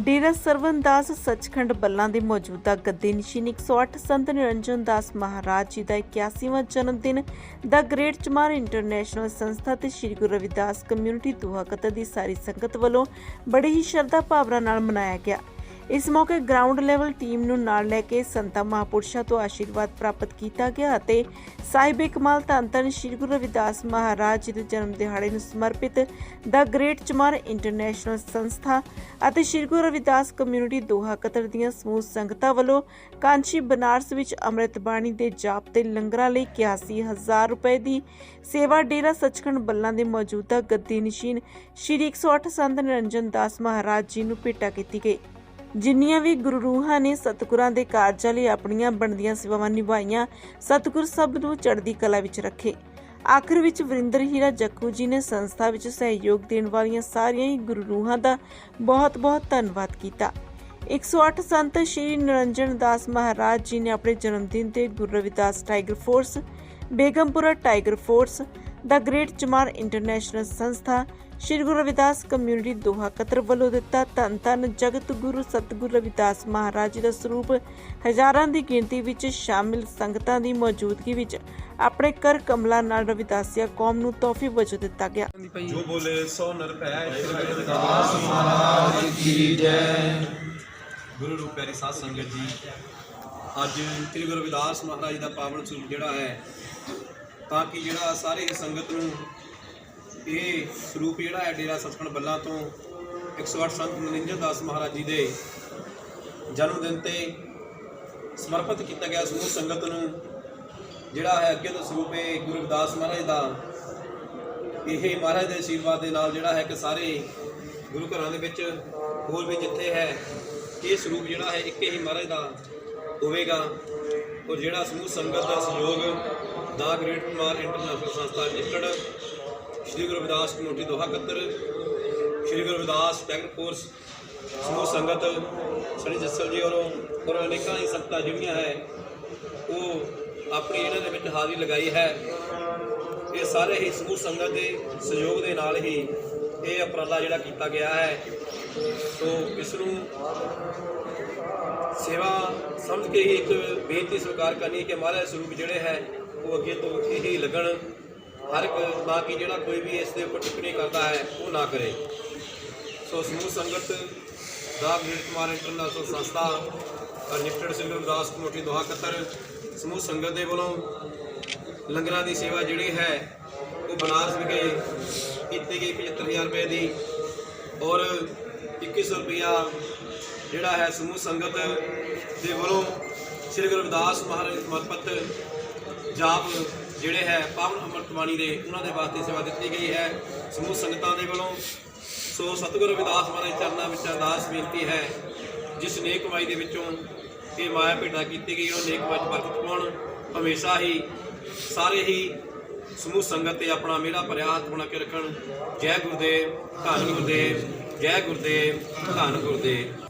ਡੇਰਾ ਸਰਵਨਦਾਸ ਸੱਚਖੰਡ ਬੱਲਾਂ ਦੇ ਮੌਜੂਦਾ ਗੱਦੀ ਨਿਸ਼ੀਨ 108 ਸੰਤ ਨਿਰੰਜਨ ਦਾਸ ਮਹਾਰਾਜ ਜੀ ਦਾ 81ਵਾਂ ਜਨਮ ਦਿਨ ਦਾ ਗ੍ਰੇਟ ਚਮਾਰ ਇੰਟਰਨੈਸ਼ਨਲ ਸੰਸਥਾ ਤੇ Shri Guru Ravidas community Doha Qatar ਦੀ ਸਾਰੀ ਸੰਗਤ ਵੱਲੋਂ ਬੜੀ ਹੀ ਸ਼ਰਧਾ ਭਾਵਨਾ ਨਾਲ ਮਨਾਇਆ ਗਿਆ। ਇਸ ਮੌਕੇ ਗਰਾਊਂਡ ਲੈਵਲ ਟੀਮ ਨੂੰ ਨਾਲ ਲੈ ਕੇ ਸੰਤਾਂ ਮਹਾਪੁਰਸ਼ਾਂ ਤੋਂ ਆਸ਼ੀਰਵਾਦ ਪ੍ਰਾਪਤ ਕੀਤਾ ਗਿਆ ਅਤੇ ਸਾਹਿਬ ਕਮਾਲ ਧੰਨ ਧੰਨ ਸ੍ਰੀ ਗੁਰੂ ਰਵਿਦਾਸ ਮਹਾਰਾਜ ਜੀ ਦੇ ਜਨਮ ਦਿਹਾੜੇ ਨੂੰ ਸਮਰਪਿਤ ਦਾ ਗ੍ਰੇਟ ਚਮਾਰ ਇੰਟਰਨੈਸ਼ਨਲ ਸੰਸਥਾ ਅਤੇ Shri Guru Ravidas community Doha Qatar ਦੀਆਂ ਸਮੂਹ ਸੰਗਤਾਂ ਵੱਲੋਂ ਕਾਂਚੀ ਬਨਾਰਸ ਵਿੱਚ ਅੰਮ੍ਰਿਤ ਬਾਣੀ ਦੇ ਜਾਪ ਤੇ ਲੰਗਰਾਂ ਲਈ 81000 ਰੁਪਏ ਦੀ ਸੇਵਾ ਡੇਰਾ ਸੱਚਖੰਡ ਬੱਲਾਂ ਦੇ ਮੌਜੂਦਾ ਗੱਦੀ ਨਿਸ਼ੀਨ ਸ੍ਰੀ 108 ਸੰਤ ਨਿਰੰਜਨ ਦਾਸ ਮਹਾਰਾਜ ਜੀ ਨੂੰ ਭੇਟਾ ਕੀਤੀ ਗਈ। ਜਿੰਨੀਆਂ ਵੀ ਗੁਰੂ ਰੂਹਾਂ ਨੇ ਸਤਿਗੁਰਾਂ ਦੇ ਕਾਰਜਾਂ ਲਈ ਆਪਣੀਆਂ ਬਣਦੀਆਂ ਸੇਵਾਵਾਂ ਨਿਭਾਈਆਂ, ਸਤਿਗੁਰ ਸਭ ਨੂੰ ਚੜ੍ਹਦੀ ਕਲਾ ਵਿੱਚ ਰੱਖੇ। ਆਖਰ ਵਿੱਚ ਵਰਿੰਦਰ ਹੀਰਾ ਜੱਖੂ ਜੀ ਨੇ ਸੰਸਥਾ ਵਿੱਚ ਸਹਿਯੋਗ ਦੇਣ ਵਾਲੀਆਂ ਸਾਰੀਆਂ ਹੀ ਗੁਰੂ ਰੂਹਾਂ ਦਾ ਬਹੁਤ-ਬਹੁਤ ਧੰਨਵਾਦ ਕੀਤਾ। 108 ਸੰਤ ਸ਼੍ਰੀ ਨਿਰੰਜਨ ਦਾਸ ਮਹਾਰਾਜ ਜੀ ਨੇ ਆਪਣੇ ਜਨਮ ਦਿਨ ਤੇ Guru Ravidas tiger force, Begampura tiger force, the great Chamar international ਸੰਸਥਾ Shri Guru Ravidas community Doha Qatar ਵੱਲੋਂ ਦਿੱਤਾ ਧੰਨ ਧੰਨ ਜਗਤ ਗੁਰੂ ਸਤਿਗੁਰੂ ਰਵਿਦਾਸ ਮਹਾਰਾਜ ਜੀ ਦਾ ਸਰੂਪ ਹਜ਼ਾਰਾਂ ਦੀ ਗਿਣਤੀ ਵਿੱਚ ਸ਼ਾਮਿਲ ਸੰਗਤਾਂ ਦੀ ਮੌਜੂਦਗੀ ਵਿੱਚ ਆਪਣੇ ਕਰ ਕਮਲਾ ਨਾਲ ਰਵਿਦਾਸੀਆ ਕੌਮ ਨੂੰ ਤੋਹਫੇ ਵਜੋਂ ਦਿੱਤਾ ਗਿਆ। ਜੋ ਬੋਲੇ ਸੋ ਨਰ ਭੈ ਗੁਰੂ ਰੂਪ ਪਿਆਰੀ ਸਾਧ ਸੰਗਤ ਜੀ ਅੱਜ ਸ੍ਰੀ ਗੁਰੂ ਰਵਿਦਾਸ ਮਹਾਰਾਜ ਦਾ ਪਾਵਨ ਸਰੂਪ ਜਿਹੜਾ ਹੈ ਤਾਂ ਕਿ ਜਿਹੜਾ ਸਾਰੇ ਸੰਗਤ ਨੂੰ ਇਹ ਸਰੂਪ ਜਿਹੜਾ ਹੈ ਡੇਰਾ ਸਤਖੰਡ ਬੱਲਾ ਤੋਂ 108 ਸੰਤ ਮਨਿੰਦਰ ਦਾਸ ਮਹਾਰਾਜ ਜੀ ਦੇ ਜਨਮ ਦਿਨ ਤੇ ਸਮਰਪਿਤ ਕੀਤਾ ਗਿਆ ਸਮੂਹ ਸੰਗਤ ਨੂੰ, ਜਿਹੜਾ ਹੈ ਅੱਗੇ ਤੋਂ ਸਰੂਪ ਇਹ ਗੁਰੂ ਰਵਿਦਾਸ ਮਹਾਰਾਜ ਦਾ, ਇਹ ਮਹਾਰਾਜ ਦੇ ਆਸ਼ੀਰਵਾਦ ਦੇ ਨਾਲ ਜਿਹੜਾ ਹੈ ਕਿ ਸਾਰੇ ਗੁਰੂ ਘਰਾਂ ਦੇ ਵਿੱਚ, ਹੋਰ ਵੀ ਜਿੱਥੇ ਹੈ, ਇਹ ਸਰੂਪ ਜਿਹੜਾ ਹੈ ਇੱਕ ਹੀ ਮਹਾਰਾਜ ਦਾ ਹੋਵੇਗਾ। ਔਰ ਜਿਹੜਾ ਸਮੂਹ ਸੰਗਤ ਦਾ ਸਹਿਯੋਗ, ਦਾ ਗ੍ਰੇਟ ਕੁਮਾਰ ਇੰਟਰਨੈਸ਼ਨਲ ਸੰਸਥਾ limited Shri Guru Ravidas committee Doha Qatar Shri Guru Ravidas tiger force ਸਮੂਹ ਸੰਗਤ, ਸ੍ਰੀ ਜੱਸਲ ਜੀ ਔਰੋਂ ਔਰ ਅਨੇਕਾਂ ਹੀ ਸੰਗਤਾਂ ਜਿਹੜੀਆਂ ਹੈ, ਉਹ ਆਪਣੀ ਇਹਨਾਂ ਦੇ ਵਿੱਚ ਹਾਜ਼ਰੀ ਲਗਾਈ ਹੈ। ਇਹ ਸਾਰੇ ਹੀ ਸਮੂਹ ਸੰਗਤ ਦੇ ਸਹਿਯੋਗ ਦੇ ਨਾਲ ਹੀ ਇਹ ਉਪਰਾਲਾ ਜਿਹੜਾ ਕੀਤਾ ਗਿਆ ਹੈ। ਸੋ ਇਸ ਨੂੰ ਸੇਵਾ ਸਮਝ ਕੇ ਹੀ ਇੱਕ ਬੇਨਤੀ ਸਵੀਕਾਰ ਕਰਨੀ ਕਿ ਮਹਾਰਾਜ ਸਰੂਪ ਜਿਹੜੇ ਹੈ, ਉਹ ਅੱਗੇ ਤੋਂ ਇਹ ਹੀ ਲੱਗਣ। ਹਰ ਇੱਕ ਬਾਕੀ ਜਿਹੜਾ ਕੋਈ ਵੀ ਇਸ ਦੇ ਉੱਪਰ ਟਿੱਪਣੀ ਕਰਦਾ ਹੈ, ਉਹ ਨਾ ਕਰੇ। ਸੋ ਸਮੂਹ ਸੰਗਤ ਦਾ ਵੀਰ ਕੁਮਾਰ ਇੰਟਰਨੈਸ਼ਨਲ ਸੰਸਥਾ limited Singh Ravidas committee Doha Qatar ਸਮੂਹ ਸੰਗਤ ਦੇ ਵੱਲੋਂ ਲੰਗਰਾਂ ਦੀ ਸੇਵਾ ਜਿਹੜੀ ਹੈ, ਉਹ ਬਨਾਰਸ ਵਿਖੇ ਕੀਤੀ ਗਈ 75000 ਰੁਪਏ ਦੀ ਔਰ 2100 ਰੁਪਇਆ ਜਿਹੜਾ ਹੈ ਸਮੂਹ ਸੰਗਤ ਦੇ ਵੱਲੋਂ ਸ੍ਰੀ ਗੁਰੂ ਰਵਿਦਾਸ ਮਹਾਰਾਜ ਸਮਰਪਿਤ ਜਾਪ ਜਿਹੜੇ ਹੈ ਪਾਵਨ ਅੰਮ੍ਰਿਤ ਬਾਣੀ ਦੇ, ਉਹਨਾਂ ਦੇ ਵਾਸਤੇ ਸੇਵਾ ਦਿੱਤੀ ਗਈ ਹੈ। ਸਮੂਹ ਸੰਗਤਾਂ ਦੇ ਵੱਲੋਂ ਸੋ ਸਤਿਗੁਰੂ ਰਵਿਦਾਸ ਮਹਾਰਾਜ ਚਰਨਾਂ ਵਿੱਚ ਅਰਦਾਸ ਬੇਨਤੀ ਹੈ, ਜਿਸ ਨੇਕ ਕਮਾਈ ਦੇ ਵਿੱਚੋਂ ਇਹ ਮਾਇਆ ਭੇਟਾ ਕੀਤੀ ਗਈ, ਉਹ ਨੇਕ ਕਮਾਈ 'ਚ ਬਰਕਤ ਪਾਉਣ। ਹਮੇਸ਼ਾ ਹੀ ਸਾਰੇ ਹੀ ਸਮੂਹ ਸੰਗਤ ਤੇ ਆਪਣਾ ਮੇਰਾ ਭਰਿਆ ਹੱਥ ਬਣਾ ਕੇ ਰੱਖਣ। ਜੈ ਗੁਰਦੇਵ, ਧੰਨ ਗੁਰਦੇਵ, ਜੈ ਗੁਰਦੇਵ, ਧੰਨ ਗੁਰਦੇਵ।